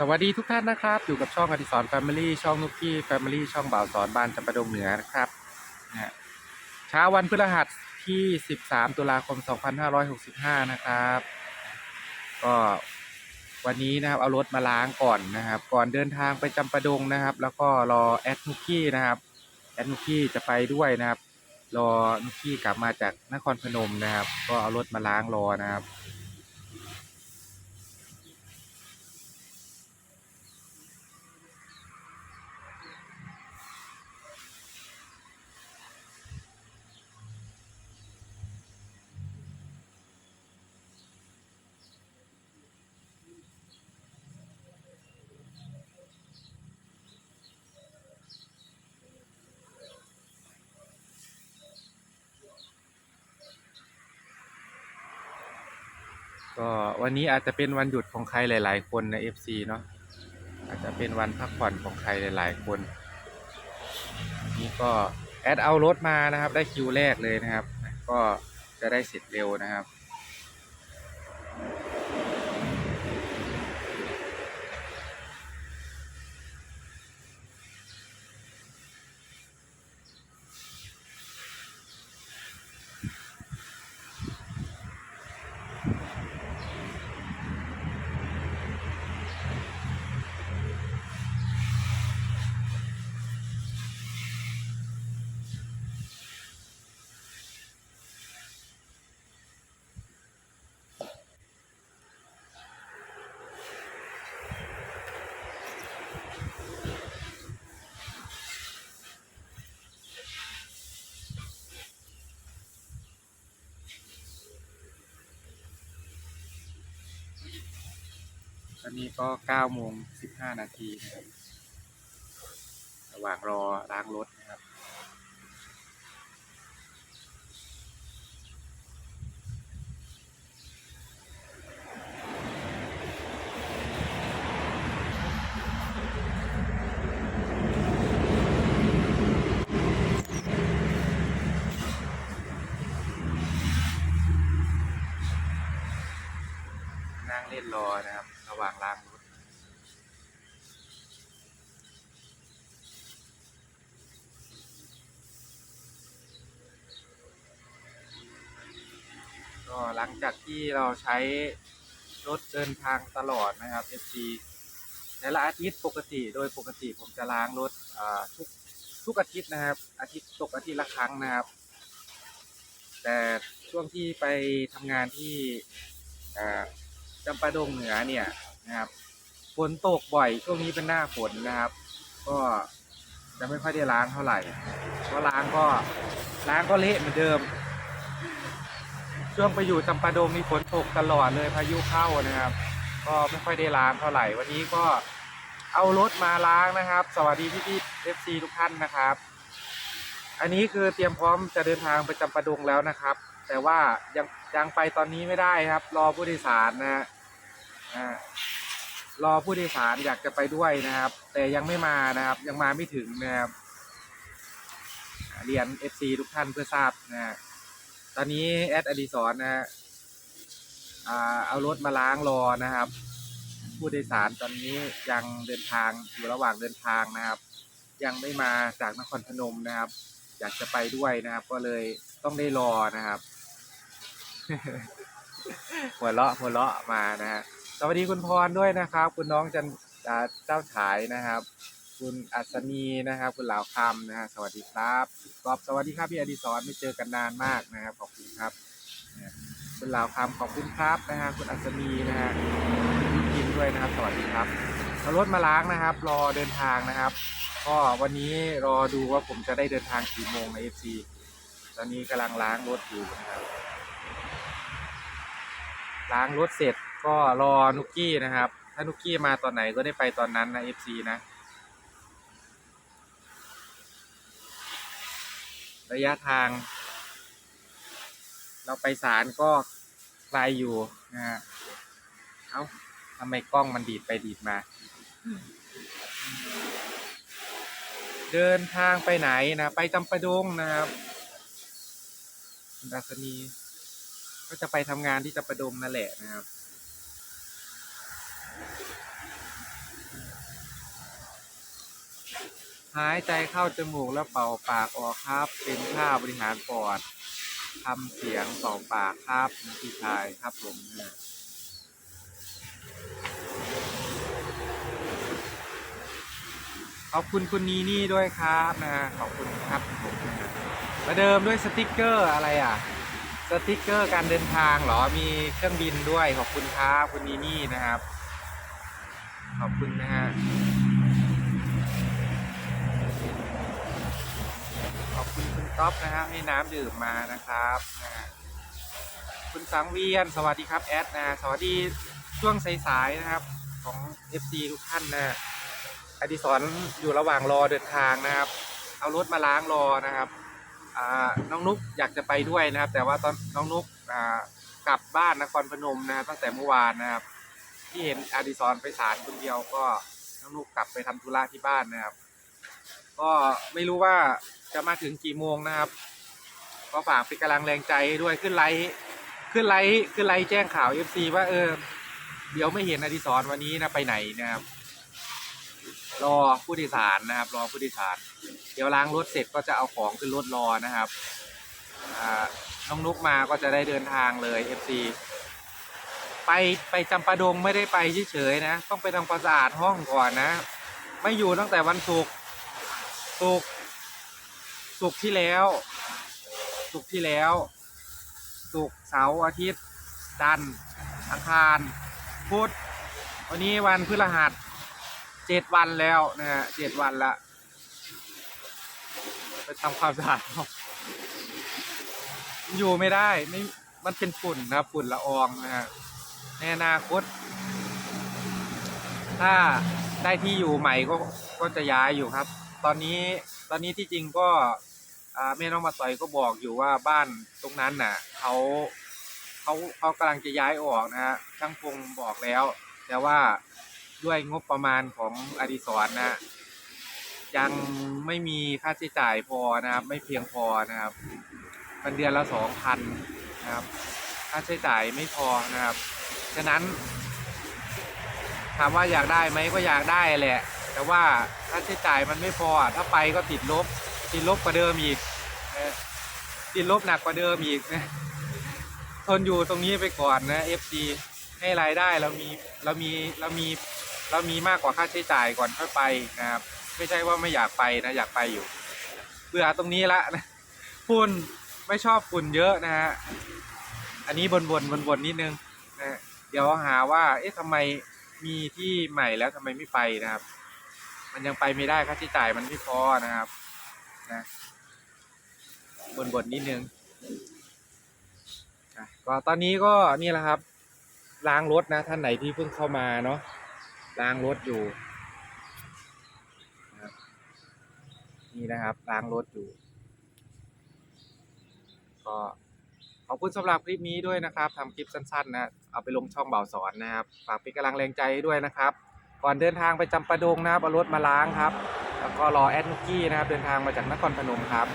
สวัสดีทุกท่านนะครับ อยู่กับช่องอดิสรแฟมิลี่ช่องนุกกี้แฟมิลี่ช่องบ่าวสอนบ้านจำปาดงเหนือนะครับนะเช้าวันพฤหัสที่ 13 ตุลาคม 2565 นะครับ ก็วันนี้นะครับเอารถมาล้างก่อนนะครับ ก่อนเดินทางไปจำปาดงนะครับ แล้วก็รอแอดนุกกี้นะครับแอดนุกกี้จะไปด้วยนะครับ รอนุกกี้กลับมาจากนครพนมนะครับ ก็เอารถมาล้างรอนะครับ ก็วันนี้อาจจะเป็นวันหยุดของใครหลาย ๆ คนใน FC เนาะอาจจะเป็นวันพักผ่อนของใครหลาย ๆ คน นี่ก็แอดเอารถมานะครับ ได้คิวแรกเลยนะครับ ก็จะได้เสร็จเร็วนะครับ นี้ก็9โมง15 นาทีนะครับระหว่างรอล้างรถนะครับ นั่งเล่นรอนะครับ ระหว่างล้างรถก็หลังจากที่เราใช้รถเดินทางตลอดนะครับ FC แต่ละอาทิตย์ปกติโดยปกติผมจะล้างรถทุกทุกอาทิตย์นะครับ อาทิตย์ตกอาทิตย์ละครั้งนะครับ แต่ช่วงที่ไปทำงานที่จำปาดงเหนือเนี่ย นะครับฝนตกบ่อยช่วงนี้เป็นหน้าฝนนะครับ ก็จะไม่ค่อยได้ล้างเท่าไหร่เพราะล้างก็ล้างก็เละเหมือนเดิม ช่วงไปอยู่จำปาดงนี่ฝนตกตลอดเลยพายุเข้านะครับ ก็ไม่ค่อยได้ล้างเท่าไหร่ วันนี้ก็เอารถมาล้างนะครับ สวัสดีพี่พี่เอฟซีทุกท่านนะครับ อันนี้คือเตรียมพร้อมจะเดินทางไปจำปาดงแล้วนะครับ แต่ว่ายังยังไปตอนนี้ไม่ได้ครับ รอผู้โดยสารนะฮะอ่า รอผู้โดยสารอยากจะไปด้วยนะครับ แต่ยังไม่มานะครับ ยังมาไม่ถึงนะครับเรียน FC ทุกท่านเพื่อทราบนะฮะตอนนี้แอดอดีศรนนะฮะเอารถมาล้างรอนะครับ ผู้โดยสารตอนนี้ยังเดินทางอยู่ระหว่างเดินทางนะครับ ยังไม่มาจากนครพนมนะครับ อยากจะไปด้วยนะครับ ก็เลยต้องได้รอนะครับ หัวเราะหัวเราะมานะฮะ สวัสดีคุณพรด้วยนะครับ คุณน้องจันเจ้าฉายนะครับ คุณอัศนีนะครับ คุณเหลาคำนะฮะสวัสดีครับกอบสวัสดีครับพี่อดิศรไม่เจอกันนานมากนะครับขอบคุณครับคุณเหลาคำขอบคุณครับนะฮะคุณอัศนีนะฮะคุณกินด้วยนะครับ สวัสดีครับเอารถมาล้างนะครับ รอเดินทางนะครับ ก็วันนี้รอดูว่าผมจะได้เดินทางกี่โมงใน FC ตอนนี้กำลังล้างรถอยู่นะครับล้างรถเสร็จก็รอนุกกี้นะครับ ถ้านุกกี้มาตอนไหนก็ได้ไปตอนนั้นนะ FC นะ ระยะทาง เราไปศาลก็ไกลอยู่นะฮะเอ้าทำไมกล้องมันดีดไปดีดมา เดินทางไปไหนนะ ไปจำปาดงนะครับคุณอัศนีก็จะไปทำงานที่จำปาดงนั่นแหละนะครับ หายใจเข้าจมูกแล้วเป่าปากออกครับ เป็นท่าบริหารปอดทำเสียงเป่าปากครับพี่ชายครับผมนะขอบคุณคุณนีนี่ด้วยครับนะขอบคุณครับผมนะมาเดิมด้วยสติกเกอร์อะไรอะ สติกเกอร์การเดินทางหรอมีเครื่องบินด้วยขอบคุณครับคุณนีนี่นะครับ ขอบคุณนะฮะ คุณคุณก๊อฟนะฮะให้น้ำดื่มมานะครับนะคุณสังเวียนสวัสดีครับแอดนะสวัสดีช่วงสายๆนะครับของ FC ทุกท่านนะอดิศรอยู่ระหว่างรอเดินทางนะครับ เอารถมาล้างรอนะครับน้องนุกอยากจะไปด้วยนะครับ แต่ว่าตอนน้องนุกกลับบ้านนครพนมนะตั้งแต่เมื่อวานนะครับ ที่เห็นอดิศรไปศาลคนเดียวก็น้องนุกกลับไปทำธุระที่บ้านนะครับ ก็ไม่รู้ว่า จะมาถึงกี่โมงนะครับ ก็ฝากเป็นกำลังแรงใจด้วยขึ้นไลฟ์ขึ้นไลฟ์ขึ้นไลฟ์แจ้งข่าว FC ว่าเออ เดี๋ยวไม่เห็นอดิศรวันนี้นะไปไหนนะครับ รอผู้โดยสารนะครับ รอผู้โดยสาร เดี๋ยวล้างรถเสร็จก็จะเอาของขึ้นรถรอนะครับอ่าน้องนุกมาก็จะได้เดินทางเลย FC ไปไปจำปาดงไม่ได้ไปเฉยๆนะ ต้องไปทำความสะอาดห้องก่อนนะ ไม่อยู่ตั้งแต่วันศุกร์ศุกร์ ศุกที่แล้วศุกที่แล้วศุกเสาร์อาทิตย์ จันทร์อังคารพุธวันนี้วันพฤหัสเจ็ดวันแล้วนะฮะเจ็ดวันละไปทำความสะอาดอยู่ไม่ได้ไม่มันเป็นฝุ่นนะฝุ่นละอองนะฮะในอนาคต ถ้าได้ที่อยู่ใหม่ก็ก็จะย้ายอยู่ครับ ตอนนี้ตอนนี้ที่จริงก็ แม่น้องมาต่อยก็บอกอยู่ว่าบ้านตรงนั้นน่ะเขาเขาเขากำลังจะย้ายออกนะฮะช่างพงบอกแล้ว แต่ว่าด้วยงบประมาณของอดิศรนะยังไม่มีค่าใช้จ่ายพอนะครับ ไม่เพียงพอนะครับมันเดือนละสองพันนะครับ ค่าใช้จ่ายไม่พอนะครับ ฉะนั้นถามว่าอยากได้ไหมก็อยากได้แหละ แต่ว่าค่าใช้จ่ายมันไม่พอถ้าไปก็ติดลบ ติดลบกว่าเดิมอีกติดลบหนักกว่าเดิมอีกนะทนอยู่ตรงนี้ไปก่อนนะ FC ให้รายได้เรามีเรามีเรามีเรามีมากกว่าค่าใช้จ่ายก่อนค่อยไปนะครับ ไม่ใช่ว่าไม่อยากไปนะอยากไปอยู่เบื่อตรงนี้ละนะฝุ่นไม่ชอบฝุ่นเยอะนะฮะอันนี้บนบนบนบนนิดนึงนะเดี๋ยวหาว่า เอ๊ะทำไมมีที่ใหม่แล้วทำไมไม่ไปนะครับ มันยังไปไม่ได้ค่าใช้จ่ายมันไม่พอนะครับ นะบนบนนิดนึงอะก็ตอนนี้ก็นี่แหละครับ ล้างรถนะท่านไหนที่เพิ่งเข้ามาเนาะล้างรถอยู่นะครับนี่นะครับล้างรถอยู่ ก็ขอบคุณสำหรับคลิปนี้ด้วยนะครับทำคลิปสั้นๆนะเอาไปลงช่องเบาสอนนะครับฝากเป็นกำลังแรงใจให้ด้วยนะครับ ก่อนเดินทางไปจำปาดงนะครับเอารถมาล้างครับ แล้วก็รอแอดนุกกี้นะครับเดินทางมาจากนครพนมครับ